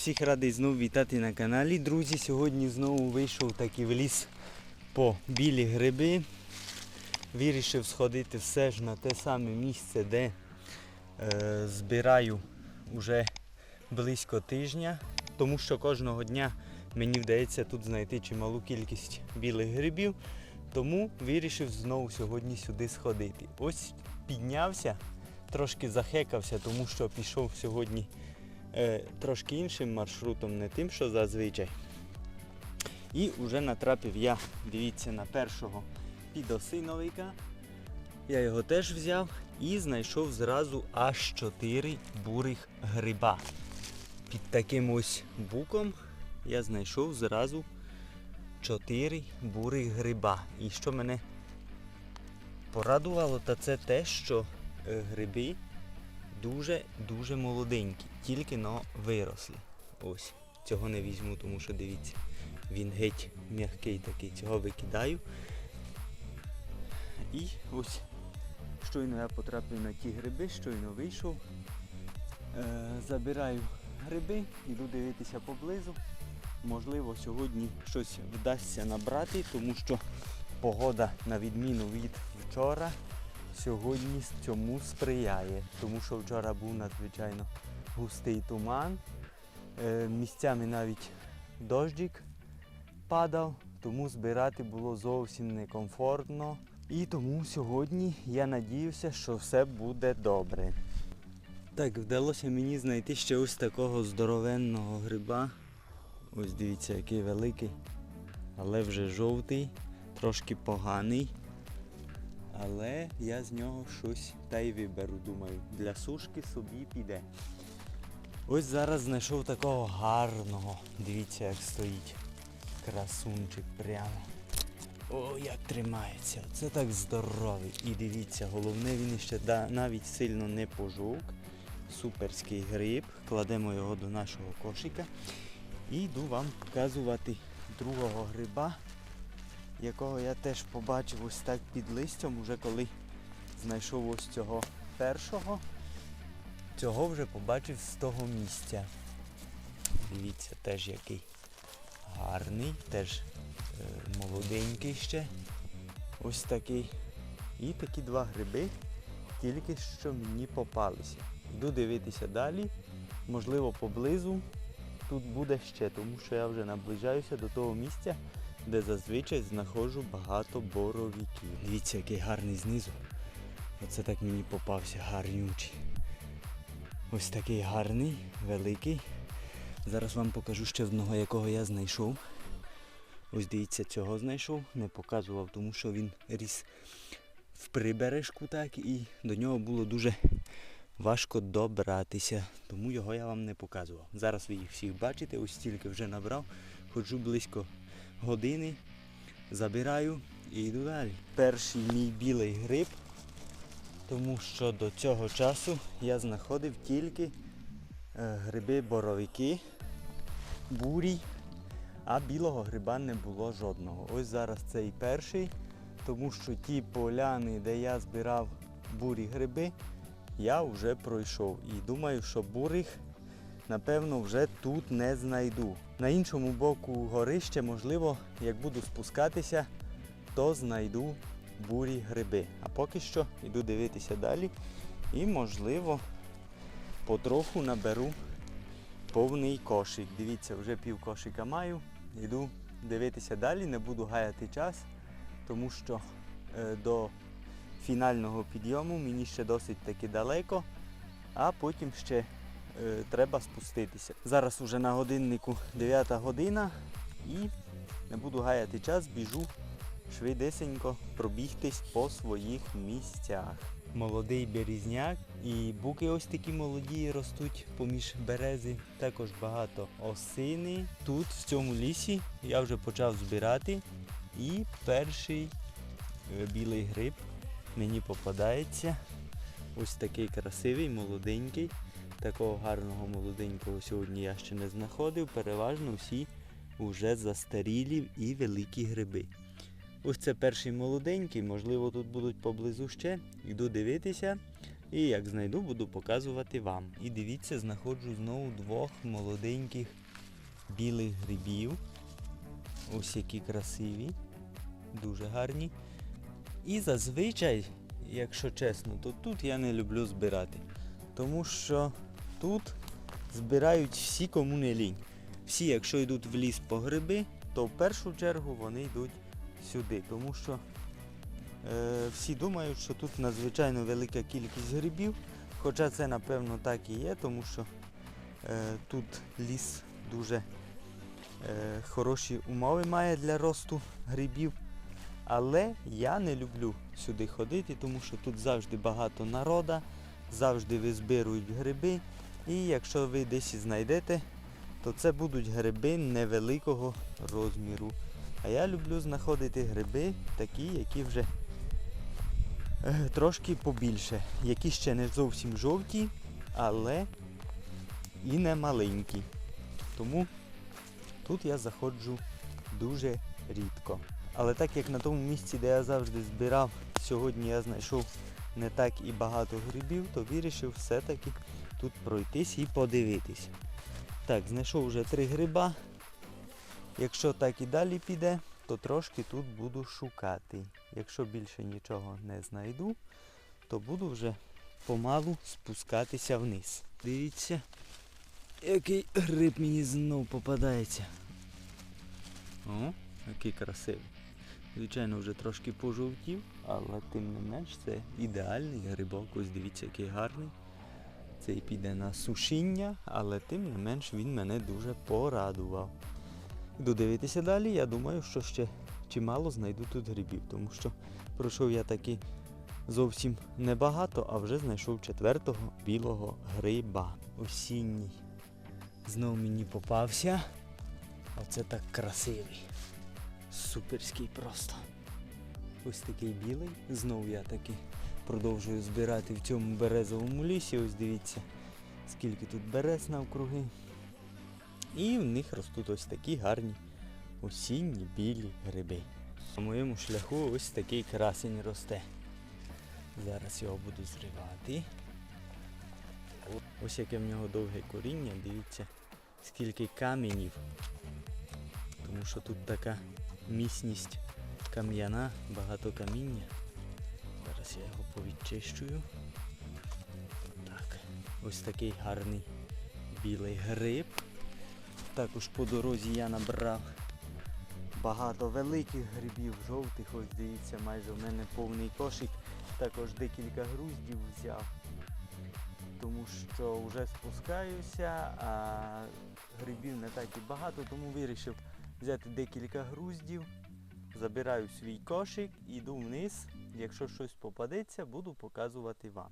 Всіх радий знову вітати на каналі. Друзі, сьогодні знову вийшов такий в ліс по білі гриби. Вирішив сходити все ж на те саме місце, де е, збираю вже близько тижня, тому що кожного дня мені вдається тут знайти чималу кількість білих грибів. Тому вирішив знову сьогодні сюди сходити. Ось піднявся, трошки захекався, тому що пішов сьогодні трошки іншим маршрутом, не тим, що зазвичай. І вже натрапив я, дивіться, на першого підосиновика. Я його теж взяв і знайшов зразу аж 4 бурих гриба. Під таким ось буком я знайшов зразу 4 бурих гриба. І що мене порадувало, та це те, що е, гриби дуже-дуже молоденькі, тільки но виросли. Ось, цього не візьму, тому що дивіться, він геть м'який такий, цього викидаю. І ось щойно я потрапив на ті гриби, щойно вийшов. Е, забираю гриби, йду дивитися поблизу. Можливо, сьогодні щось вдасться набрати, тому що погода, на відміну від вчора, сьогодні цьому сприяє. Тому що вчора був надзвичайно густий туман. Е, місцями навіть дощик падав, тому збирати було зовсім некомфортно. І тому сьогодні я надіюся, що все буде добре. Так, вдалося мені знайти ще ось такого здоровенного гриба. Ось дивіться, який великий, але вже жовтий, трошки поганий. Але я з нього щось та й виберу, думаю. Для сушки собі піде. Ось зараз знайшов такого гарного. Дивіться, як стоїть. Красунчик прямо. О, як тримається. Це так здоровий. І дивіться, головне він ще навіть сильно не пожовк. Суперський гриб. Кладемо його до нашого кошика. І йду вам показувати другого гриба, якого я теж побачив ось так під листям, уже коли знайшов ось цього першого. Цього вже побачив з того місця. Дивіться, теж який гарний, теж е, молоденький ще. Ось такий. І такі два гриби тільки що мені попалися. Йду дивитися далі. Можливо, поблизу тут буде ще, тому що я вже наближаюся до того місця, де зазвичай знаходжу багато боровиків. Дивіться, який гарний знизу. Оце так мені попався гарнючий. Ось такий гарний, великий. Зараз вам покажу ще одного, якого я знайшов. Ось дивіться, цього знайшов, не показував, тому що він ріс в прибережку так і до нього було дуже важко добратися, тому його я вам не показував. Зараз ви їх всіх бачите, ось стільки вже набрав, ходжу близько години, забираю і йду далі. Перший мій білий гриб, тому що до цього часу я знаходив тільки е, гриби боровики, бурій, а білого гриба не було жодного. Ось зараз цей перший, тому що ті поляни, де я збирав бурі гриби, я вже пройшов. І думаю, що бурих, напевно, вже тут не знайду. На іншому боку горища, можливо, як буду спускатися, то знайду бурі гриби. А поки що йду дивитися далі і, можливо, потроху наберу повний кошик. Дивіться, вже пів кошика маю. Йду дивитися далі, не буду гаяти час, тому що е, до фінального підйому мені ще досить таки далеко, а потім ще треба спуститися. Зараз уже на годиннику 9 година і не буду гаяти час, біжу швидесенько пробігтись по своїх місцях. Молодий берізняк і буки ось такі молоді ростуть поміж берези. Також багато осини. Тут, в цьому лісі, я вже почав збирати. І перший е, білий гриб мені попадається. Ось такий красивий, молоденький. Такого гарного молоденького сьогодні я ще не знаходив. Переважно всі вже застарілі і великі гриби. Ось це перший молоденький, можливо, тут будуть поблизу ще. Йду дивитися. І як знайду, буду показувати вам. І дивіться, знаходжу знову двох молоденьких білих грибів. Ось які красиві, дуже гарні. І зазвичай, якщо чесно, то тут я не люблю збирати. Тому що тут збирають всі, кому не лінь. Всі, якщо йдуть в ліс по гриби, то в першу чергу вони йдуть сюди. Тому що е, всі думають, що тут надзвичайно велика кількість грибів. Хоча це напевно так і є, тому що е, тут ліс дуже е, хороші умови має для росту грибів. Але я не люблю сюди ходити, тому що тут завжди багато народа, завжди визбирують гриби. І якщо ви десь знайдете, то це будуть гриби невеликого розміру. А я люблю знаходити гриби такі, які вже е, трошки побільше, які ще не зовсім жовті, але і не маленькі. Тому тут я заходжу дуже рідко. Але так як на тому місці, де я завжди збирав, сьогодні я знайшов не так і багато грибів, то вирішив все-таки тут пройтись і подивитись. Так, знайшов вже три гриба. Якщо так і далі піде, то трошки тут буду шукати. Якщо більше нічого не знайду, то буду вже помалу спускатися вниз. Дивіться, який гриб мені знов попадається. О, який красивий. Звичайно, вже трошки пожовтів, але тим не менш це ідеальний грибок. Ось дивіться, який гарний. Цей піде на сушіння, але тим не менш він мене дуже порадував. Йду дивитися далі, я думаю, що ще чимало знайду тут грибів, тому що пройшов я таки зовсім небагато, а вже знайшов четвертого білого гриба. Осінній. Знов мені попався. Оце так красивий. Суперський просто. Ось такий білий. Знов я таки продовжую збирати в цьому березовому лісі. Ось дивіться, скільки тут берез навкруги. І в них ростуть ось такі гарні осінні білі гриби. На моєму шляху ось такий красень росте. Зараз його буду зривати. Ось яке в нього довге коріння, дивіться, скільки каменів. Тому що тут така міцність кам'яна, багато каміння. Зараз я його повідчищую. Так, ось такий гарний білий гриб. Також по дорозі я набрав багато великих грибів, жовтих, ось дивіться, майже в мене повний кошик. Також декілька груздів взяв. Тому що вже спускаюся, а грибів не так і багато, тому вирішив взяти декілька груздів, забираю свій кошик, іду вниз. Якщо щось попадеться, буду показувати вам.